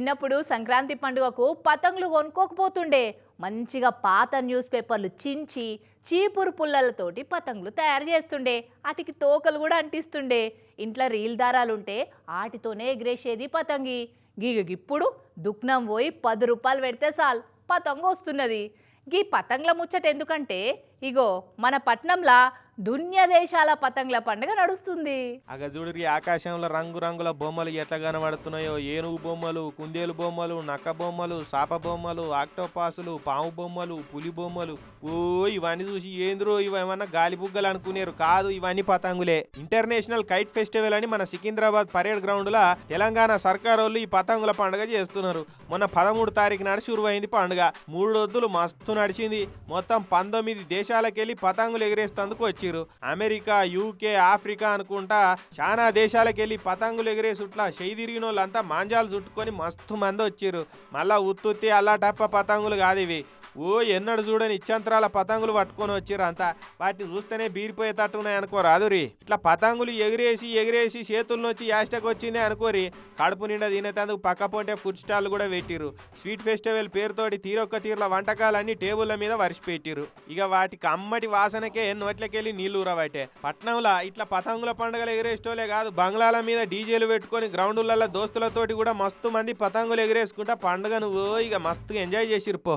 చిన్నప్పుడు సంక్రాంతి పండుగకు పతంగులు కొనుక్కోకపోతుండే. మంచిగా పాత న్యూస్ పేపర్లు చించి చీపురు పుల్లలతోటి పతంగులు తయారు చేస్తుండే. వాటికి తోకలు కూడా అంటిస్తుండే. ఇంట్లో రీల్ దారాలుంటే వాటితోనే ఎగిరేసేది పతంగి. గీగ ఇప్పుడు దుక్నం పోయి పది రూపాయలు పెడితే చాలు పతంగు వస్తున్నది గీ పతంగుల ముచ్చట ఎందుకంటే ఇగో మన పట్నంలా దున్య దేశాల పతంగుల పండుగ నడుస్తుంది. అగ చూడరి ఆకాశంలో రంగురంగుల బొమ్మలు ఎట్లా కనబడుతున్నాయో. ఏనుగు బొమ్మలు కుందేలు బొమ్మలు నక్క బొమ్మలు సాప బొమ్మలు ఆక్టోపాసులు పాము బొమ్మలు పులి బొమ్మలు. ఓ ఇవన్నీ చూసి ఏంద్రో ఇవేమన్నా గాలి బుగ్గలు అనుకునేరు. కాదు ఇవన్నీ పతంగులే. ఇంటర్నేషనల్ కైట్ ఫెస్టివల్ అని మన సికింద్రాబాద్ పరేడ్ గ్రౌండ్ లా తెలంగాణ సర్కార్ వాళ్ళు ఈ పతంగుల పండుగ చేస్తున్నారు. మొన్న పదమూడు తారీఖు నాడు శురువైంది పండుగ. మూడు రోజులు మస్తు నడిచింది. మొత్తం పంతొమ్మిది దేశాలకెళ్ళి పతంగులు ఎగిరేస్తందుకు వచ్చిర్రు అమెరికా యూకే ఆఫ్రికా అనుకుంటా చాలా దేశాలకెళ్ళి పతంగులు ఎగిరేసుట్లా చేయి తిరిగిన వాళ్ళంతా మాంజాలు చుట్టుకొని మస్తు మంది వచ్చిర్రు మళ్ళా ఉత్తుత్తి అల్లాటప్ప పతంగులు కాదు ఇవి. ఓ ఎన్నడు చూడని ఇచ్చంతరాల పతంగులు పట్టుకొని వచ్చిర్రు అంతా వాటిని చూస్తేనే బీరిపోయేటట్టున్నాయి అనుకో రాదురి ఇట్లా పతంగులు ఎగిరేసి ఎగిరేసి చేతుల నుంచి యాస్టక్ వచ్చిందే అనుకోరి. కడుపు నిండా తినేటందుకు పక్క పొంటే ఫుడ్ స్టాల్ కూడా పెట్టిరు స్వీట్ ఫెస్టివల్ పేరుతోటి తీరొక్క తీరుల వంటకాలన్నీ టేబుల్ల మీద వరిసిపెట్టిరు ఇక వాటికి అమ్మటి వాసనకే నోట్లకెళ్ళి నీళ్ళు ఊరబట్టే పట్నంలో ఇట్లా పతంగుల పండుగలు ఎగిరేసేటోలే కాదు బంగ్లాల మీద డీజేలు పెట్టుకొని గ్రౌండ్లలో దోస్తులతోటి కూడా మస్తు మంది పతంగులు ఎగిరేసుకుంటా పండుగను ఓ ఇక మస్తుగా ఎంజాయ్ చేసిర్రు పో.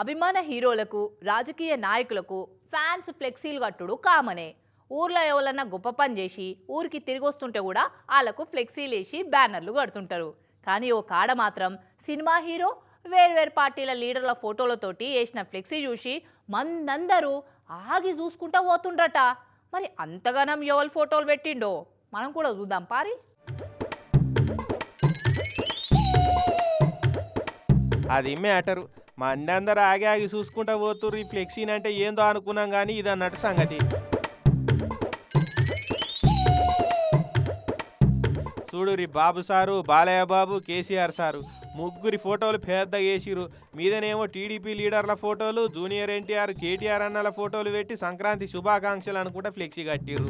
అభిమాన హీరోలకు రాజకీయ నాయకులకు ఫ్యాన్స్ ఫ్లెక్సీలు కట్టుడు కామనే. ఊర్లో ఎవరన్నా గొప్ప పని చేసి ఊరికి తిరిగి వస్తుంటే కూడా వాళ్ళకు ఫ్లెక్సీలు వేసి బ్యానర్లు కడుతుంటారు. కానీ ఓ కాడ మాత్రం సినిమా హీరో వేర్వేరు పార్టీల లీడర్ల ఫోటోలతోటి వేసిన ఫ్లెక్సీ చూసి మందందరూ ఆగి చూసుకుంటా పోతుండ్రట. మరి అంతగానం ఎవరి ఫోటోలు పెట్టిండో? మనం కూడా చూద్దాం పారి. అది మ్యాటరు మా అందరు ఆగి ఆగి చూసుకుంటా పోతుర్రు. ఈ ఫ్లెక్సీన్ అంటే ఏందో అనుకున్నాం కానీ ఇది అన్నట్టు సంగతి. చూడు రీ Babu sir Balayya Babu KCR sir. ముగ్గురి ఫోటోలు పెద్దగా వేసిరు మీదనేమో టీడీపీ లీడర్ల ఫోటోలు జూనియర్ ఎన్టీఆర్ కేటీఆర్ అన్నల ఫోటోలు పెట్టి సంక్రాంతి శుభాకాంక్షలు అనుకుంటా ఫ్లెక్సీ కట్టిరు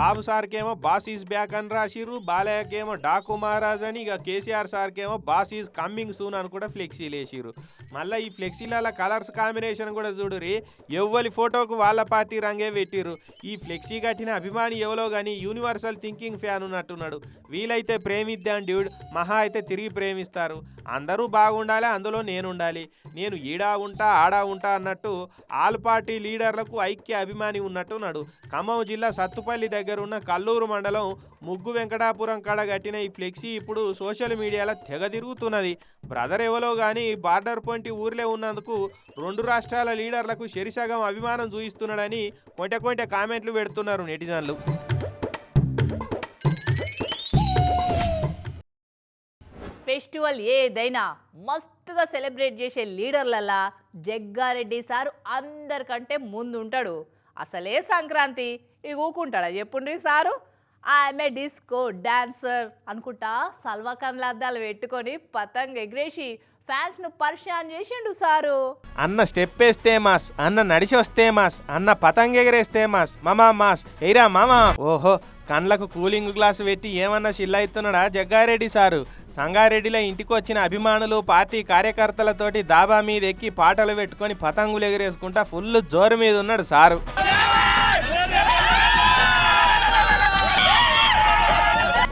బాబు సార్కేమో బాస్ ఈజ్ బ్యాక్ అని రాసిర్రు బాలయ్యకేమో డాకు మహారాజ్ అని ఇక కేసీఆర్ సార్కేమో బాస్ ఈజ్ కమ్మింగ్ సూన్ అని కూడా ఫ్లెక్సీలు వేసిర్రు మళ్ళీ ఈ ఫ్లెక్సీల కలర్స్ కాంబినేషన్ కూడా చూడురి ఎవ్వరి ఫోటోకు వాళ్ళ పార్టీ రంగే పెట్టిర్రు. ఈ ఫ్లెక్సీ కట్టిన అభిమాని ఎవలో కానీ యూనివర్సల్ థింకింగ్ ఫ్యాన్ ఉన్నట్టున్నాడు. వీలైతే ప్రేమిద్దాం డ్యూడ్ మహా అయితే తిరిగి ప్రేమిస్తారు. అందరూ బాగుండాలి అందులో నేను ఉండాలి నేను ఈడా ఉంటా ఆడా ఉంటా అన్నట్టు ఆల్ పార్టీ లీడర్లకు ఐక్య అభిమాని ఉన్నట్టున్నాడు. ఖమ్మం జిల్లా సత్తుపల్లి దగ్గర ఉన్న కల్లూరు మండలం ముగ్గు వెంకటాపురం కాడ కట్టిన ఈ ఫ్లెక్సీ ఇప్పుడు సోషల్ మీడియాలో తెగ తిరుగుతున్నది. బ్రదర్ ఎవలో కానీ బార్డర్ పొంటి ఊర్లే ఉన్నందుకు రెండు రాష్ట్రాల లీడర్లకు శరిసగం అభిమానం చూయిస్తున్నాడని కొంటె కొంటె కామెంట్లు పెడుతున్నారు నెటిజన్లు. ఫెస్టివల్ ఏదైనా మస్తుగా సెలబ్రేట్ చేసే లీడర్లలా జగ్గారెడ్డి సారు అందరికంటే ముందు ఉంటాడు అసలే సంక్రాంతి. ఇక ఊకుంటాడా? చెప్పుండ్రి సారు? ఆమె డిస్కో డాన్సర్ అనుకుంటా సల్వాఖాన్ల అద్దాలు పెట్టుకొని పతంగ్ ఎగిరేసి ఫ్యాన్స్ను పరిశాన్ చేసిండు సారు. అన్న స్టెప్ వేస్తే మాస్ అన్న నడిచి వస్తే మాస్ అన్న పతంగ ఎగరేస్తే మాస్ మామా మాస్ ఎయిరా మామా. ఓహో కండ్లకు కూలింగ్ గ్లాస్ పెట్టి ఏమన్నా చిల్లయిస్తున్నాడా జగ్గారెడ్డి సారు? సంగారెడ్డిలో ఇంటికి వచ్చిన అభిమానులు పార్టీ కార్యకర్తలతోటి దాబా మీద ఎక్కి పాటలు పెట్టుకొని పతంగులు ఎగరేసుకుంటా ఫుల్ జోరు మీద ఉన్నాడు సారు.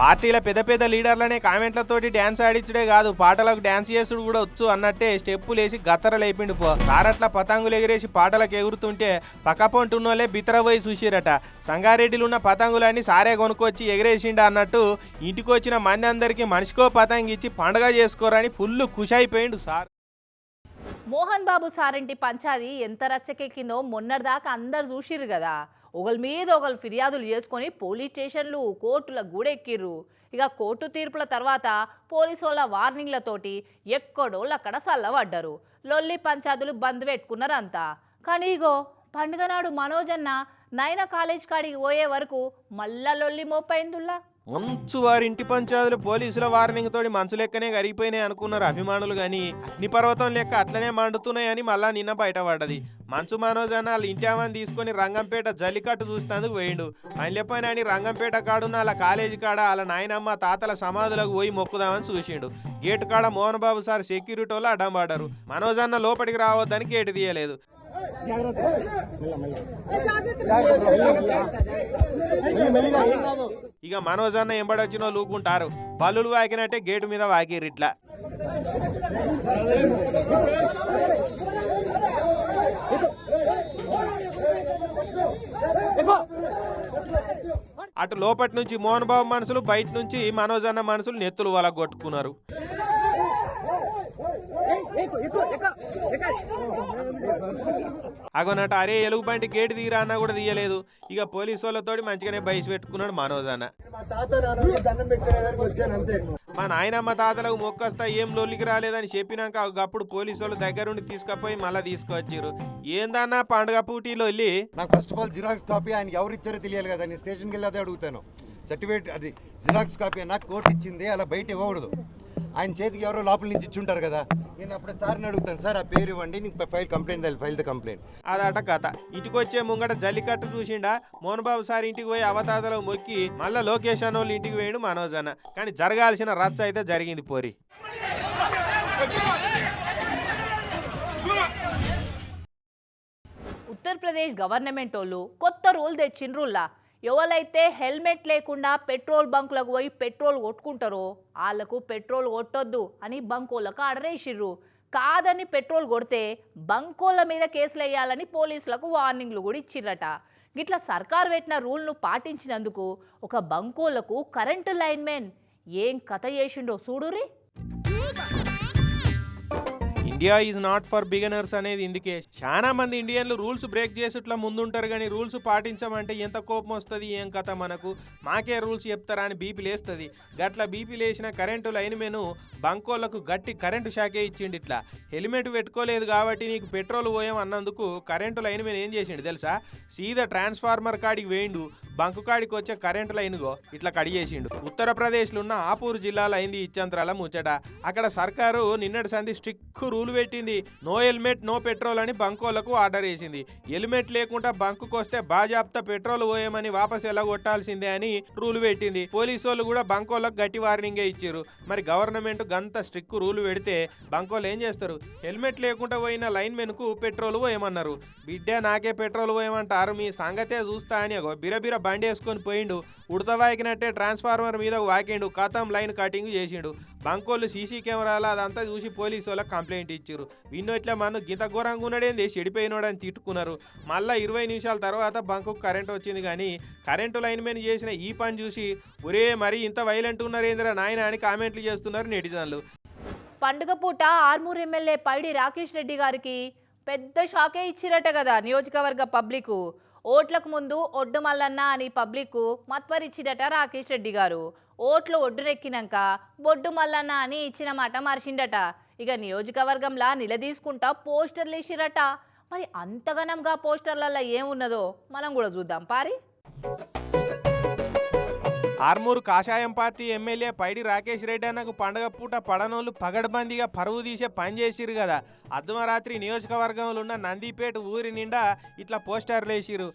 పార్టీల పెద్ద పెద్ద లీడర్లనే కామెంట్లతోటి డ్యాన్స్ ఆడించడే కాదు పాటలకు డ్యాన్స్ చేసుడు కూడా వచ్చు అన్నట్టే స్టెప్పులు వేసి గత్తరలు పో. సారట్ల పతంగులు ఎగిరేసి పాటలకు ఎగురుతుంటే పక్కపొంటున్నోళ్ళే బితరపోయి చూసిరట. సంగారెడ్డిలో ఉన్న పతంగులన్నీ సారే కొనుక్కొచ్చి ఎగిరేసిండ అన్నట్టు ఇంటికొచ్చిన మంది అందరికీ మనిషికో పతంగి ఇచ్చి పండగ చేసుకోరని ఫుల్ ఖుషి అయిపోయిండు సార్. మోహన్ బాబు సారింటి పంచాది ఎంత రచ్చకెక్కిందో మొన్నటిదాకా అందరు చూసిర్రు కదా. ఒకరి మీద ఒకరు ఫిర్యాదులు చేసుకొని పోలీస్ స్టేషన్లు కోర్టుల గూడెక్కిర్రు. ఇక కోర్టు తీర్పుల తర్వాత పోలీసు వాళ్ళ వార్నింగ్లతోటి ఎక్కడోళ్ళు అక్కడ చల్లబడ్డారు లొల్లి పంచాదులు బంద్ పెట్టుకున్నారంతా. కానీ ఇగో పండుగ నాడు మనోజన్న నైనా కాలేజ్ కాడికి పోయే వరకు మళ్ళా లొల్లి మోపైందుల్లా? మంచు వారి ఇంటి పంచాయతీలు పోలీసుల వార్నింగ్ తోటి మంచు లెక్కనే కరిగిపోయినాయి అనుకున్నారు అభిమానులు కానీ అగ్నిపర్వతం లెక్క అట్లనే మండుతున్నాయని మళ్ళా నిన్న బయటపడ్డది. మంచు మనోజ్ అన్న వాళ్ళ ఇంటి ఆమెను తీసుకొని రంగంపేట జల్లికట్టు చూస్తేందుకు పోయిండు. పైన అని రంగంపేట కాడున్న వాళ్ళ కాలేజీ కాడ వాళ్ళ నాయనమ్మ తాతల సమాధులకు పోయి మొక్కుదామని చూసిండు. గేటు కాడ మోహన్ బాబు సార్ సెక్యూరిటీ వాళ్ళు అడ్డం పడ్డారు. మనోజ్ అన్న లోపలికి రావద్దని గేటు తీయలేదు. ఇక మనోజ్ అన్న ఎంబడొచ్చిన వాళ్ళు ఊకుంటారు బల్లులు వాకినట్టే గేటు మీద వాకిర్రు ఇట్లా అటు లోపటి నుంచి మోహన్ బాబు మనసులు బయట నుంచి మనోజ్ అన్న మనసులు నెత్తులు వాళ్ళ కొట్టుకున్నారు అగోనట అరే ఎలుగు బంటి గేటు దిగిరా అన్నా కూడా తీయలేదు. ఇక పోలీసు వాళ్ళతోటి మంచిగానే బయసు పెట్టుకున్నాడు మనోజ్ అన్న. మా తాత మా నాయనమ్మ తాతలకు మొక్కొస్తా ఏం లొల్లికి రాలేదని చెప్పినాక అప్పుడు పోలీసు వాళ్ళు దగ్గరుండి తీసుకపోయి మళ్ళీ తీసుకొచ్చారు ఏందన్నా పండుగ పూటీలో వెళ్ళి? నాకు first of all xerox copy ఆయన ఎవరు ఇచ్చారో తెలియాలి కదా నేను స్టేషన్కి వెళ్ళి అదే అడుగుతాను. సర్టిఫికేట్ అది జిరాక్స్ కాపీ నాకు కోర్టు ఇచ్చింది అలా బయట ఇవ్వకూడదు. ఆయన చేతికి ఎవరో లోపల నుంచి ఇచ్చుంటారు కదా. నేను అప్పుడు సార్ని అడుగుతాను సార్ ఆ పేరు ఇవ్వండి నీకు file complaint file the complaint. అదట కథ. ఇంటికి వచ్చే ముంగట జల్లికట్టు చూసిండా మోహన్ బాబు సార్ ఇంటికి పోయి అవతాతలకు మొక్కి మళ్ళా లోకేష్ వాళ్ళు ఇంటికి పోయిండు మనోజ్ అన్న. కానీ జరగాల్సిన రచ్చ అయితే జరిగింది పోరి. ఉత్తరప్రదేశ్ గవర్నమెంట్ వాళ్ళు కొత్త రూల్ తెచ్చిండ్రుల్లా? ఎవరైతే హెల్మెట్ లేకుండా పెట్రోల్ బంకులకు పోయి పెట్రోల్ కొట్టుకుంటారో వాళ్ళకు పెట్రోల్ కొట్టొద్దు అని బంకోళ్ళకు అడరేసిర్రు. కాదని పెట్రోల్ కొడితే బంకోళ్ళ మీద కేసులు వేయాలని పోలీసులకు వార్నింగ్లు కూడా ఇచ్చిర్రట. గిట్లా సర్కార్ పెట్టిన రూల్ను పాటించినందుకు ఒక బంకోళ్ళకు కరెంటు లైన్మెన్ ఏం కథ చేసిండో చూడురి India is not for beginners అనేది ఇందుకే. చాలా మంది ఇండియన్లు రూల్స్ బ్రేక్ చేసేట్లా ముందుంటారు కానీ రూల్స్ పాటించమంటే ఎంత కోపం వస్తుంది ఏం కథ మనకు? మాకే రూల్స్ చెప్తారా అని బీపీ లేస్తుంది. గట్ల బీపీ లేచిన కరెంటు లైన్ మెను బంకోళ్ళకు గట్టి కరెంటు షాకే ఇచ్చిండు ఇట్లా. హెల్మెట్ పెట్టుకోలేదు కాబట్టి నీకు పెట్రోల్ పోయాం అన్నందుకు కరెంటు లైన్ మెన్ ఏం చేసిండు తెలుసా? సీదా ట్రాన్స్ఫార్మర్ కాడికి వేయిండు బంకు కాడికి వచ్చే కరెంటు లైన్గో ఇట్లా కడిగేసిండు ఉత్తరప్రదేశ్లో ఉన్న ఆపూర్ జిల్లాలో అయింది ఇచ్చంత్రాల ముచ్చట. అక్కడ సర్కారు నిన్నటి సంది స్ట్రిక్ రూల్ పెట్టింది. నో హెల్మెట్ నో పెట్రోల్ అని బంకోలకు ఆర్డర్ వేసింది హెల్మెట్ లేకుండా బంకుకు వస్తే బాజాప్తా పెట్రోల్ పోయమని వాపస్ ఎలా కొట్టాల్సిందే అని రూల్ పెట్టింది. పోలీసు వాళ్ళు కూడా బంకోలకు గట్టి వార్నింగే ఇచ్చారు. మరి గవర్నమెంట్ గంత స్ట్రిక్ రూల్ పెడితే బంకోలు ఏం చేస్తారు? హెల్మెట్ లేకుండా పోయిన లైన్ మెన్కు పెట్రోల్ పోయమన్నారు. బిడ్డ నాకే పెట్రోల్ పోయమంటారు మీ సంగతే చూస్తా అని బిరబిర బండి వేసుకొని పోయిండు. ఉడతవాకినట్టే ట్రాన్స్ఫార్మర్ మీద వాకిండు. కథం లైన్ కటింగ్ చేసిండు. బంకోళ్ళు సీసీ కెమెరాల అదంతా చూసి పోలీసు వాళ్ళకి కంప్లైంట్ ఇచ్చారు విన్ను ఇట్లా మన గింత ఘోరంగా ఉన్నాడేంది? చెడిపోయినోడని తిట్టుకున్నారు. మళ్ళీ ఇరవై నిమిషాల తర్వాత బంకు కరెంట్ వచ్చింది కానీ కరెంటు లైన్ మీద చేసిన ఈ పని చూసి ఒరే మరి ఇంత వైలెంట్ ఉన్నారేంద్రా నాయన అని కామెంట్లు చేస్తున్నారు నెటిజన్లు. పండుగ పూట ఆర్మూర్ ఎమ్మెల్యే పైడి రాకేష్ రెడ్డి గారికి పెద్ద షాకే ఇచ్చిరట కదా నియోజకవర్గ పబ్లిక్. ఓట్లకు ముందు ఒడ్డు మల్లన్న అని పబ్లిక్ మత్వరిచ్చిరట రాకేష్ రెడ్డి గారు. ఓట్లు ఒడ్డునెక్కినాక బొడ్డు మల్లన్న అని ఇచ్చిన మాట మరిచిండట. ఇక నియోజకవర్గంలా నిలదీసుకుంటా పోస్టర్లు వేసిరట. మరి అంతగనంగా పోస్టర్లలో ఏమున్నదో మనం కూడా చూద్దాం పారి. ఆర్మూరు కాషాయం పార్టీ ఎమ్మెల్యే పైడి రాకేష్ రెడ్డి అన్నకు పండగ పూట పడనోళ్ళు పగడబందీగా పరువు తీసే పనిచేసిరు కదా. అర్ధమరాత్రి నియోజకవర్గంలో ఉన్న నందిపేట ఊరి నిండా ఇట్లా పోస్టర్లు వేసిరు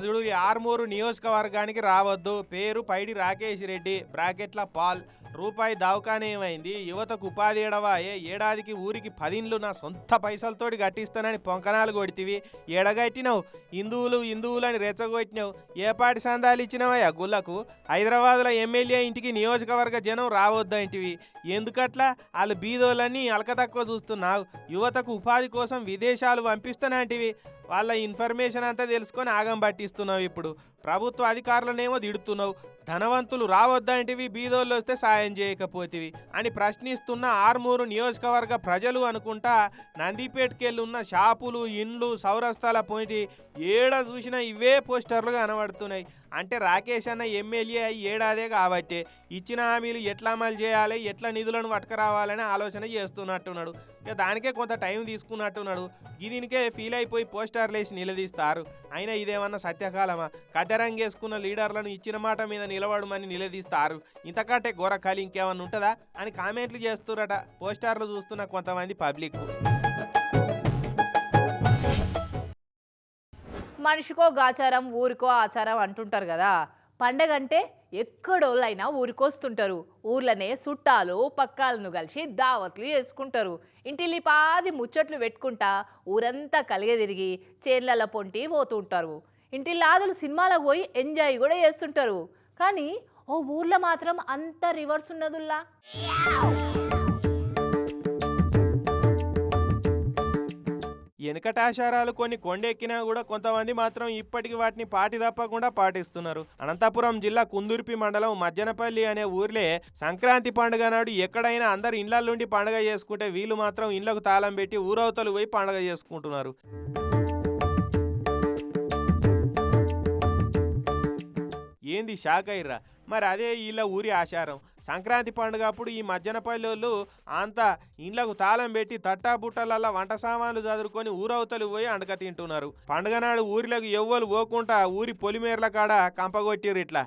అగజుడు ఈ ఆర్మూరు నియోజకవర్గానికి రావద్దు. పేరు పైడి రాకేష్ రెడ్డి బ్రాకెట్ల పాల్. రూపాయి దావకానేమైంది యువతకు ఉపాధి ఏడవాయే ఏడాదికి ఊరికి పదిండ్లు నా సొంత పైసలతోటి కట్టిస్తానని పొంకనాలు కొడితివి. ఎడగట్టినావు హిందువులు హిందువులు అని రెచ్చగొట్టినావు. ఏ పాటి సందాలు ఇచ్చినావయ్యా గుళ్ళకు? హైదరాబాద్లో ఎమ్మెల్యే ఇంటికి నియోజకవర్గ జనం రావద్దంటివి. ఎందుకట్లా? వాళ్ళు బీదోళ్ళని అలక తక్కువ చూస్తున్నావు. యువతకు ఉపాధి కోసం విదేశాలు పంపిస్తానంటివి. వాళ్ళ ఇన్ఫర్మేషన్ అంతా తెలుసుకొని ఆగం పట్టిస్తున్నావు ఇప్పుడు. ప్రభుత్వ అధికారులనేమో తిడుతున్నావు. ధనవంతులు రావద్దంటివి బీదోళ్ళు వస్తే సాయం చేయకపోతేవి అని ప్రశ్నిస్తున్న ఆర్మూరు నియోజకవర్గ ప్రజలు అనుకుంటా నందిపేటకెళ్ళి ఉన్న షాపులు ఇండ్లు సౌరస్థల పోయి ఏడ చూసినా ఇవే పోస్టర్లు కనబడుతున్నాయి. అంటే రాకేష్ అన్న ఎమ్మెల్యే అయ్యి ఏడాదే కాబట్టి ఇచ్చిన హామీలు ఎట్లా అమలు చేయాలి ఎట్లా నిధులను పట్టుకురావాలని ఆలోచన చేస్తున్నట్టున్నాడు. ఇక దానికే కొంత టైం తీసుకున్నట్టున్నాడు. దీనికే ఫీల్ అయిపోయి పోస్టర్లు వేసి నిలదీస్తారు. అయినా ఇదేమన్నా సత్యకాలమా? కదరంగేసుకున్న లీడర్లను ఇచ్చిన మాట మీద నిలబడమని నిలదీస్తారు. ఇంతకంటే ఘోర ఖాళీ ఇంకేమన్నా ఉంటుందా? అని కామెంట్లు చేస్తురట పోస్టర్లు చూస్తున్న కొంతమంది పబ్లిక్. మనిషికో గాచారం ఊరికో ఆచారం అంటుంటారు కదా. పండగ అంటే ఎక్కడోళ్ళైనా ఊరికొస్తుంటారు. ఊర్లనే చుట్టాలు పక్కాలను కలిసి దావత్లు చేసుకుంటారు. ఇంటిల్లి పాది ముచ్చట్లు పెట్టుకుంటా ఊరంతా కలిగే తిరిగి చేన్లల పొంటి పోతుంటారు. ఇంటిల్లాదులు సినిమాలకు పోయి ఎంజాయ్ కూడా చేస్తుంటారు. కానీ ఓ ఊర్లో మాత్రం అంత రివర్స్ ఉన్నదుల్లా? వెనుకటాచారాలు కొన్ని కొండెక్కినా కూడా కొంతమంది మాత్రం ఇప్పటికి వాటిని పాటి తప్పకుండా పాటిస్తున్నారు. అనంతపురం జిల్లా కుందుర్పి మండలం మజ్జనపల్లి అనే ఊర్లే సంక్రాంతి పండుగ నాడు ఎక్కడైనా అందరు ఇళ్ళ నుండి పండుగ చేసుకుంటే వీళ్ళు మాత్రం ఇండ్లకు తాళం పెట్టి ఊరవతలు పోయి పండుగ చేసుకుంటున్నారు. ఏంది షాక్ అయ్యరా మరి అదే వీళ్ళ ఊరి ఆచారం. సంక్రాంతి పండుగ అప్పుడు ఈ మధ్యన వాళ్ళు అంతా ఇండ్లకు తాళం పెట్టి తట్టా బుట్టలల్లా వంట సామాన్లు చదురుకొని ఊరవతలు పోయి అండక తింటున్నారు. పండుగ నాడు ఊరిలోకి ఎవ్వరు పోకుండా ఊరి పొలిమేర్ల కాడ కంపగొట్టిరు ఇట్లా.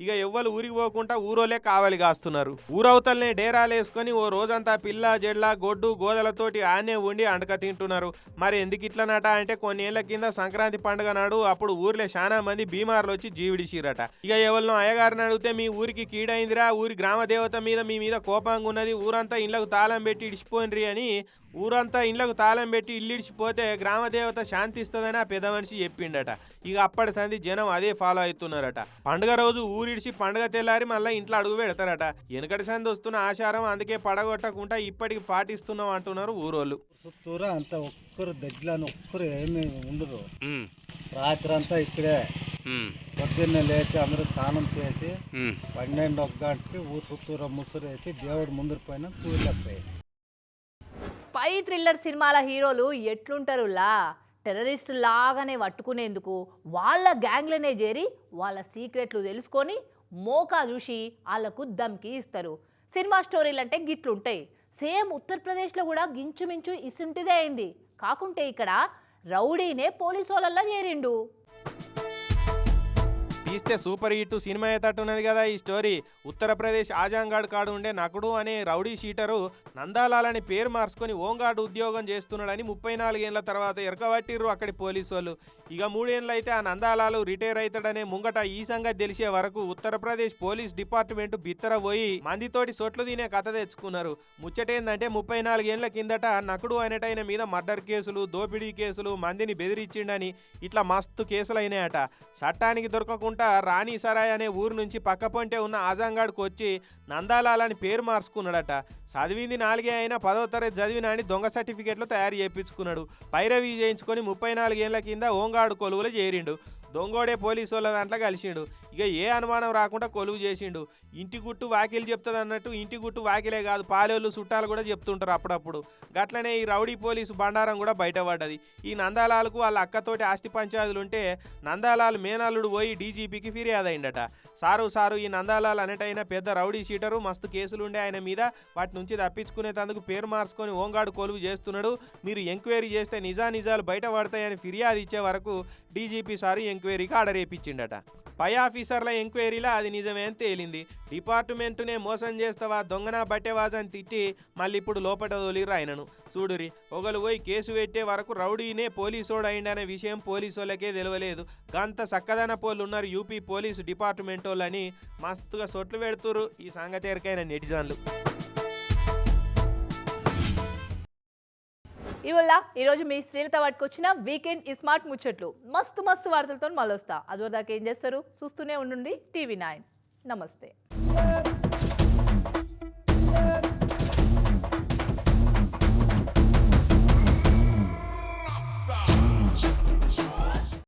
ఇక ఎవ్వరు ఊరికి పోకుండా ఊరోలే కావాలి కాస్తున్నారు. ఊరవతలనే డేరాలు వేసుకొని ఓ రోజంతా పిల్ల జెడ్ల గొడ్డు గోదలతోటి ఆనే ఉండి అండక తింటున్నారు. మరి ఎందుకు ఇట్లనట అంటే కొన్ని ఏళ్ళ కింద సంక్రాంతి పండుగ నాడు అప్పుడు ఊర్లో చాలా మంది బీమార్లు వచ్చి జీవిడిసిరట ఇక ఎవరినో అయ్యగారిని అడిగితే మీ ఊరికి కీడైందిరా ఊరి గ్రామ దేవత మీద మీ మీద కోపంగా ఉన్నది ఊరంతా ఇళ్ళకు తాళం పెట్టి ఇడిచిపోయినరి అని ఊరంతా ఇళ్ళకు తాళం పెట్టి ఇల్లు ఇడిచిపోతే గ్రామ దేవత శాంతిస్తుందని ఆ పెద్ద మనిషి చెప్పిండట. ఇక అప్పటి సంది జనం అదే ఫాలో అవుతున్నారట. పండుగ రోజు ఊరిడిచి పండుగ తెల్లారి మళ్ళీ ఇంట్లో అడుగు పెడతారట. వెనకటి సంది వస్తున్న ఆచారం అందుకే పడగొట్టకుండా ఇప్పటికి పాటిస్తున్నాం అంటున్నారు ఊరోళ్ళు. చుట్టూరా అంతా ఒక్కరు దగ్గరని ఒక్కరు ఏమీ ఉండరు. రాత్రి అంతా ఇక్కడే. పొద్దున్నే లేచి అందరూ స్నానం చేసి పన్నెండు ఒక గంటకి ఊరు చుట్టూరా ముసురు వేసి దేవుడు ముందర పైన తూలిపోయి స్పై థ్రిల్లర్ సినిమాల హీరోలు ఎట్లుంటారులా? టెర్రరిస్ట్ టెర్రరిస్టు లాగానే పట్టుకునేందుకు వాళ్ళ గ్యాంగ్లనే చేరి వాళ్ళ సీక్రెట్లు తెలుసుకొని మోకా చూసి వాళ్ళకు దమ్కి ఇస్తారు. సినిమా స్టోరీలు అంటే గిట్లుంటాయి. సేమ్ ఉత్తరప్రదేశ్లో కూడా గించుమించు ఇసుంటిదే అయింది. కాకుంటే ఇక్కడ రౌడీనే పోలీసు వాళ్ళల్లో చేరిండు తీస్తే సూపర్ హిట్ సినిమా అయ్యేటట్టున్నది కదా ఈ స్టోరీ. ఉత్తరప్రదేశ్ ఆజాంగాడ్ కాడు ఉండే నకుడు అనే రౌడీ షీటరు నందాలాలని పేరు మార్చుకొని ఓంగాడు ఉద్యోగం చేస్తున్నాడని ముప్పై నాలుగేళ్ళ తర్వాత ఎరకబట్టిర్రు అక్కడి పోలీసు వాళ్ళు ఇక మూడేళ్ళు అయితే ఆ నందాలాలు రిటైర్ అవుతాడనే ముంగట ఈ సంగతి తెలిసే వరకు ఉత్తరప్రదేశ్ పోలీస్ డిపార్ట్మెంట్ బిత్తర పోయి మందితోటి సొట్లు తినే కథ తెచ్చుకున్నారు. ముచ్చటేందంటే ముప్పై నాలుగేళ్ళ కిందట నకుడు అనేటైన మీద మర్డర్ కేసులు దోపిడీ కేసులు మందిని బెదిరించిండని ఇట్లా మస్తు కేసులు అయినాయట చట్టానికి దొరకకుండా రాణి సరాయ్ అనే ఊరు నుంచి పక్క పొంటే ఉన్న ఆజంగాడ్కు వచ్చి నందాలాల్ అని పేరు మార్చుకున్నాడట. చదివింది నాలుగే అయినా పదో తరగతి చదివిన అని దొంగ సర్టిఫికెట్లు తయారు చేయించుకున్నాడు. పైరవి చేయించుకొని ముప్పై నాలుగేళ్ళ కింద ఓంగాడు కొలువులు చేరిండు. దొంగోడే పోలీసు వాళ్ళ దాంట్లో కలిసిండు. ఇక ఏ అనుమానం రాకుండా కొలువు చేసిండు. ఇంటి గుట్టు వాకిలు చెప్తుంది అన్నట్టు ఇంటి గుట్టు వాకిలే కాదు పాలేళ్ళు చుట్టాలు కూడా చెప్తుంటారు అప్పుడప్పుడు. గట్లనే ఈ రౌడీ పోలీసు బండారం కూడా బయటపడ్డది. ఈ నందాలాలకు వాళ్ళ అక్కతోటి ఆస్తి పంచాయతీలు ఉంటే నందాలాల్ మేనల్లుడు పోయి డీజీపీకి ఫిర్యాదు అయిందట సారు సారు ఈ నందాలాల్ అనేటైన పెద్ద రౌడీ షీటరు మస్తు కేసులు ఉండే ఆయన మీద వాటి నుంచి తప్పించుకునేందుకు పేరు మార్చుకొని ఓంగాడు కొలువు చేస్తున్నాడు. మీరు ఎంక్వైరీ చేస్తే నిజా నిజాలు బయట పడతాయని ఫిర్యాదు ఇచ్చే వరకు డీజీపీ సారు ఎంక్వైరీకి ఆర్డర్ వేయించిండట పై ఆఫీసర్ల ఎంక్వైరీలో అది నిజమే అని తేలింది. డిపార్ట్మెంటునే మోసం చేస్తావా? దొంగనా బట్టేవాజని తిట్టి మళ్ళీ ఇప్పుడు లోపట తోలిరు ఆయనను. చూడురి ఒకరు పోయి కేసు పెట్టే వరకు రౌడీనే పోలీసోడు అయిండనే విషయం పోలీసోళ్ళకే తెలియలేదు గంత సక్కదన పోలు ఉన్నారు యూపీ పోలీసు డిపార్ట్మెంట్ వాళ్ళని మస్తుగా సొట్లు పెడుతురు ఈ సంగతి ఎరకైన నెటిజన్లు. ఇవల్ల ఈరోజు మీ స్త్రీలతో పట్టుకొచ్చిన వీకెండ్ స్మార్ట్ ముచ్చట్లు. మస్తు మస్తు వార్తలతో మళ్ళొస్తా. అదివరదాకా ఏం చేస్తారు? చూస్తూనే ఉండండి టీవీ నైన్. నమస్తే.